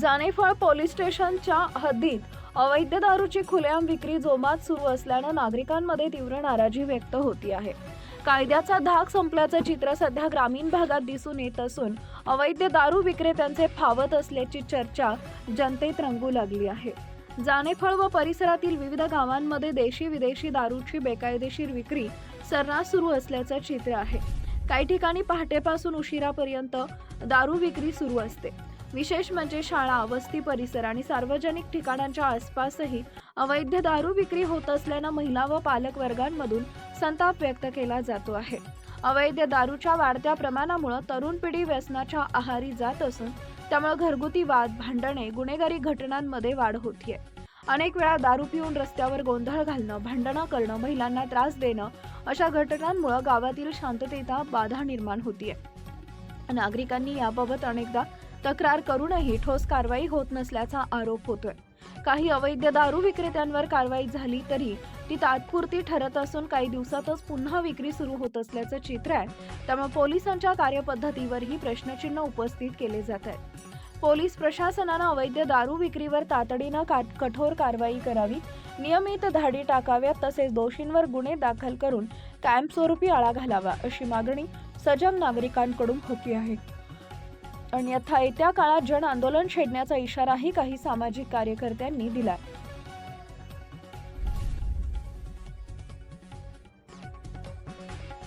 Janephal police स्टेशनच्या हद्दीत अवैध दारूची खुलेआम विक्री जोमात सुरू असल्यानं नागरिकांमध्ये तीव्र नाराजी व्यक्त होती आहे. कायद्याचा धाक संपल्याचं चित्र सध्या ग्रामीण भागात दिसून येत असून अवैध दारू विक्रेत्यांचे फावत असल्याची चर्चा जनतेत रंगू लागली आहे. जानेफळ व परिसरातील विविध गावांमध्ये देशी विदेशी दारूची बेकायदेशीर विक्री सर्रास सुरू असल्याचं चित्र आहे. काही ठिकाणी पहाटेपासून उशिरापर्यंत दारू विक्री सुरू असते. विशेष म्हणजे शाळा वस्ती परिसर आणि सार्वजनिक ठिकाणांच्या आसपासही अवैध दारू विक्री होत असल्यानं महिला व पालक वर्गांमधून संताप व्यक्त केला जातो आहे. अवैध दारूच्या वाढत्या प्रमाणामुळे तरुण पिढी व्यसनाच्या आहारी जात असून त्यामुळे घरगुती वाद भांडणे गुन्हेगारी घटनांमध्ये वाढ होतीये. अनेक वेळा दारू पिऊन रस्त्यावर गोंधळ घालणं भांडणं करणं महिलांना त्रास देणं अशा घटनांमुळे गावातील शांततेचा बाधा निर्माण होतीये. नागरिकांनी याबाबत अनेकदा तक्रार करूनही ठोस कारवाई होत नसल्याचा आरोप होतोय. काही अवैध दारू विक्रेत्यांवर कारवाई झाली तरी ती तात्पुरती ठरत असून काही दिवसातच पुन्हा विक्री सुरू होत असल्याचं चित्र आहे. त्यामुळे पोलिसांच्या कार्यपद्धतीवरही प्रश्नचिन्ह उपस्थित केले जात आहे पोलीस प्रशासनानं अवैध दारू विक्रीवर तातडीनं का कठोर कारवाई करावी नियमित धाडी टाकाव्यात तसेच दोषींवर गुन्हे दाखल करून कायमस्वरूपी आळा घालावा अशी मागणी सजग नागरिकांकडून होती आहे. अन्यथा येत्या काळात जन आंदोलन छेडण्याचा इशाराही काही सामाजिक कार्यकर्त्यांनी दिलाय.